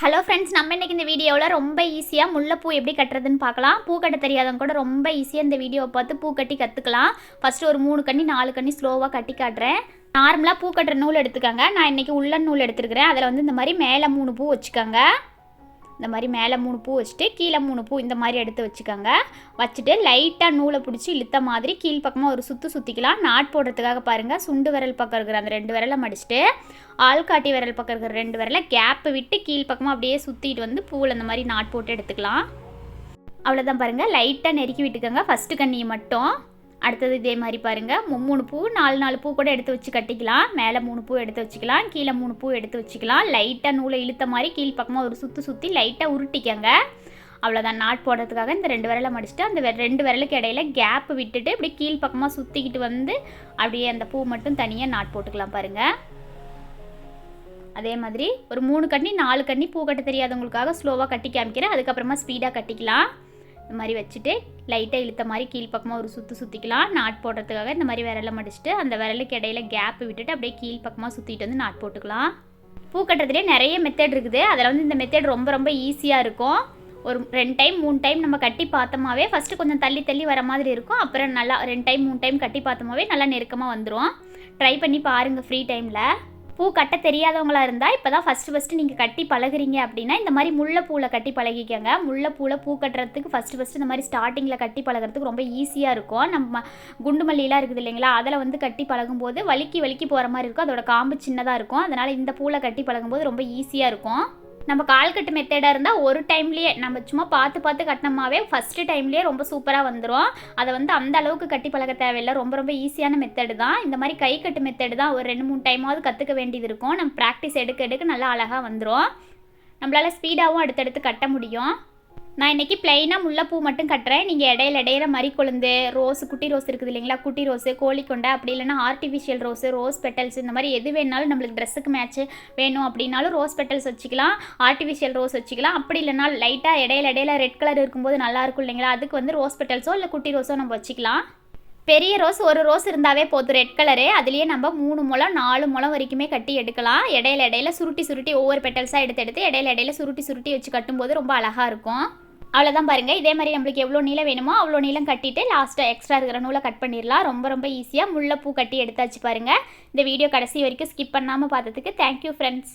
Hello friends நம்ம இன்னைக்கு இந்த வீடியோவில் ரொம்ப ஈஸியாக முல்லைப்பூ எப்படி கட்டுறதுன்னு பார்க்கலாம். பூ கட்ட தெரியாதவங்க கூட ரொம்ப ஈஸியாக இந்த வீடியோவை பார்த்து பூ கட்டி கற்றுக்கலாம் ஃபஸ்ட்டு ஒரு மூணு கண்ணி நாலு கண்ணி ஸ்லோவாக கட்டி காட்டுறேன். நார்மலாக பூ கட்டுற நூல் எடுத்துக்கோங்க. நான் இன்றைக்கி உள்ளன் நூல் எடுத்துருக்கிறேன். அதில் வந்து இந்த மாதிரி மேலே மூணு பூ வச்சுக்கோங்க. இந்த மாதிரி மேலே மூணு பூ வச்சுட்டு கீழே மூணு பூ இந்த மாதிரி எடுத்து வச்சுக்கோங்க. வச்சுட்டு லைட்டாக நூலை பிடிச்சி இழுத்த மாதிரி கீழ் பக்கமாக ஒரு சுற்று சுற்றிக்கலாம் நாட் போடுறதுக்காக பாருங்கள் சுண்டு விரல் பக்கம் இருக்கிற அந்த ரெண்டு விரலை மடிச்சுட்டு ஆள்காட்டி விரல் பக்கம் இருக்கிற ரெண்டு விரலை கேப்பு விட்டு கீழ் பக்கமாக அப்படியே சுற்றிட்டு வந்து பூவில் இந்த மாதிரி நாட் போட்டு எடுத்துக்கலாம். அவ்வளோதான் பாருங்கள் லைட்டாக நெருக்கி விட்டுக்கோங்க. ஃபஸ்ட்டு கண்ணியை மட்டும். அடுத்தது இதே மாதிரி பாருங்கள் மூணு பூ நாலு நாலு பூ கூட எடுத்து வச்சு கட்டிக்கலாம். மேலே மூணு பூ எடுத்து வச்சுக்கலாம். கீழே மூணு பூ எடுத்து வச்சுக்கலாம். லைட்டாக நூலை இழுத்த மாதிரி கீழ் பக்கமாக ஒரு சுற்றி சுற்றி லைட்டாக உருட்டிக்கங்க. அவ்வளோதான் நாட் போடுறதுக்காக இந்த ரெண்டு விரலை மடிச்சுட்டு அந்த ரெண்டு விரலுக்கு இடையில கேப் விட்டுட்டு இப்படி கீழ் பக்கமாக சுற்றிக்கிட்டு வந்து அப்படியே அந்த பூ மட்டும் தனியாக நாட் போட்டுக்கலாம் பாருங்கள் அதே மாதிரி ஒரு மூணு கண்ணி நாலு கண்ணி பூ கட்ட தெரியாதவங்களுக்காக ஸ்லோவாக கட்டி காமிக்கிறேன். அதுக்கப்புறமா ஸ்பீடாக கட்டிக்கலாம். இந்த மாதிரி வச்சுட்டு லைட்டாக இழுத்த மாதிரி கீழ் பக்கமாக ஒரு சுற்று சுற்றிக்கலாம் நாட் போடுறதுக்காக இந்த மாதிரி விரலை மடிச்சுட்டு அந்த விரலுக்கு இடையில கேப் விட்டுட்டு அப்படியே கீழ் பக்கமாக சுற்றிட்டு வந்து நாட் போட்டுக்கலாம். பூ கட்டுறதுலேயே நிறைய மெத்தட் இருக்குது. அதில் வந்து இந்த மெத்தட் ரொம்ப ரொம்ப ஈஸியாக இருக்கும். ஒரு ரெண்டு டைம் மூணு டைம் நம்ம கட்டி பார்த்தோமாவே ஃபஸ்ட்டு கொஞ்சம் தள்ளி தள்ளி வர மாதிரி இருக்கும். அப்புறம் நல்லா ரெண்டு டைம் மூணு டைம் கட்டி பார்த்தோமாவே நல்லா நெருக்கமாக வந்துடும் ட்ரை பண்ணி பாருங்கள் ஃப்ரீ டைமில் பூ கட்ட தெரியாதவங்களா இருந்தால் இப்போ தான் ஃபஸ்ட்டு ஃபஸ்ட்டு நீங்கள் கட்டி பழகுறீங்க அப்படின்னா இந்த மாதிரி முல்லைப்பூவில் கட்டி பழகிக்கோங்க. முல்லைப்பூவில் பூ கட்டுறதுக்கு ஃபஸ்ட்டு ஃபஸ்ட்டு இந்த மாதிரி ஸ்டார்டிங்கில் கட்டி பழகுறதுக்கு ரொம்ப ஈஸியாக இருக்கும். நம்ம குண்டு மல்லிலாம் இருக்குது இல்லைங்களா அதில் வந்து கட்டி பழகும்போது வலிக்கி வலிக்கி போகிற மாதிரி இருக்கும். அதோட காம்பு சின்னதாக இருக்கும். அதனால் இந்த பூவில் கட்டி பழகும்போது ரொம்ப ஈஸியாக இருக்கும். நம்ம கால் கட்டு மெத்தடாக இருந்தால் ஒரு டைம்லேயே நம்ம சும்மா பார்த்து பார்த்து கட்டினோமாவே ஃபஸ்ட்டு டைம்லேயே ரொம்ப சூப்பராக வந்துடும் அதை வந்து அந்த அளவுக்கு கட்டி பழக தேவையில்லை. ரொம்ப ரொம்ப ஈஸியான மெத்தடு தான். இந்த மாதிரி கை கட்டு மெத்தடு தான் ஒரு ரெண்டு மூணு டைமாவது கற்றுக்க வேண்டியது இருக்கும். நம்ம ப்ராக்டிஸ் எடுக்க எடுக்க நல்லா அழகாக வந்துடும் நம்மளால் ஸ்பீடாகவும் அடுத்தடுத்து கட்ட முடியும். நான் இன்றைக்கி ப்ளைனாக முல்லைப்பூ மட்டும் கட்டுறேன். நீங்கள் இடையில இடையில மறி கொழுந்து ரோஸ் குட்டி ரோஸ் இருக்குது இல்லைங்களா? குட்டி ரோஸு கோழிக்கொண்டை அப்படி இல்லைன்னா ஆர்டிஃபிஷியல் ரோஸு ரோஸ் பெட்டல்ஸ் இந்த மாதிரி எது வேணாலும் நம்மளுக்கு ட்ரெஸ்ஸுக்கு மேட்ச் வேணும் அப்படின்னாலும் ரோஸ் பெட்டல்ஸ் வச்சுக்கலாம் ஆர்டிஃபிஷியல் ரோஸ் வச்சுக்கலாம். அப்படி இல்லைனா லைட்டாக இடையில இடையில ரெட் கலர் இருக்கும்போது நல்லாயிருக்கும் இல்லைங்களா? அதுக்கு வந்து ரோஸ் பெட்டல்ஸோ இல்லை குட்டி ரோஸோ நம்ம வச்சுக்கலாம். பெரிய ரோஸ் ஒரு ரோஸ் இருந்தாவே போதும் ரெட் கலரு அதுலேயே நம்ம மூணு முளம் நாலு முளம் வரைக்குமே கட்டி எடுக்கலாம். இடையில இடையில சுருட்டி சுருட்டி ஒவ்வொரு பெட்டல்ஸாக எடுத்து எடுத்து இடையில இடையில சுருட்டி சுருட்டி வச்சு கட்டும்போது ரொம்ப அழகாக இருக்கும். அவ்வளோதான் பாருங்கள் இதே மாதிரி நம்மளுக்கு எவ்வளோ நீளம் வேணுமோ அவ்வளோ நீளம் கட்டிட்டு லாஸ்ட்டாக எக்ஸ்ட்ரா இருக்கிற நூலை கட் பண்ணிடலாம். ரொம்ப ரொம்ப ஈஸியாக முல்லைப்பூ கட்டி எடுத்தாச்சு பாருங்கள் இந்த வீடியோ கடைசி வரைக்கும் ஸ்கிப் பண்ணாமல் பார்த்ததுக்கு தேங்க்யூ ஃப்ரெண்ட்ஸ்